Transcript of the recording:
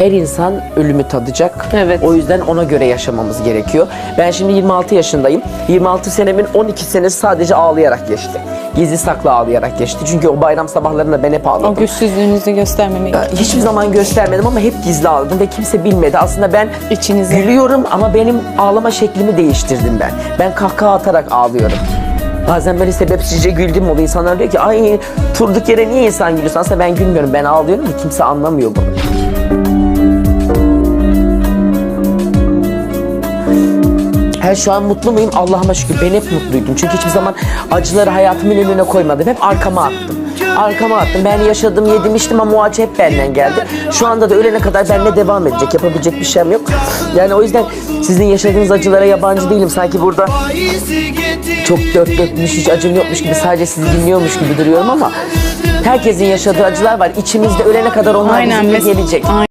Her insan ölümü tadacak. Evet. O yüzden ona göre yaşamamız gerekiyor. Ben şimdi 26 yaşındayım. 26 senemin 12 senesi sadece ağlayarak geçti. Gizli saklı ağlayarak geçti. Çünkü o bayram sabahlarında ben hep O ağladım. güçsüzlüğünüzü göstermemek. Hiçbir zaman göstermedim ama hep gizli ağladım ve kimse bilmedi. Aslında ben İçinize. gülüyorum ama benim ağlama şeklimi değiştirdim ben. Ben kahkaha atarak ağlıyorum. Bazen böyle sebepsizce güldüm oluyor. İnsanlar diyor ki ay turduk yere niye insan gülüyorsun? Aslında ben gülmüyorum. Ben ağlıyorum da kimse anlamıyor bunu. Her şu an mutlu muyum? Allah'ıma şükür ben hep mutluydum. Çünkü hiçbir zaman acıları hayatımın önüne koymadım. Hep arkama attım. Arkama attım. Ben yaşadım, yedim, içtim ama o acı hep benden geldi. Şu anda da ölene kadar benimle devam edecek. Yapabilecek bir şeyim yok. Yani o yüzden sizin yaşadığınız acılara yabancı değilim. Sanki burada çok dört dörtmüş, hiç acım yokmuş gibi sadece sizi dinliyormuş gibi duruyorum ama herkesin yaşadığı acılar var. İçimizde ölene kadar onlar Aynen. bizimle gelecek. Aynen.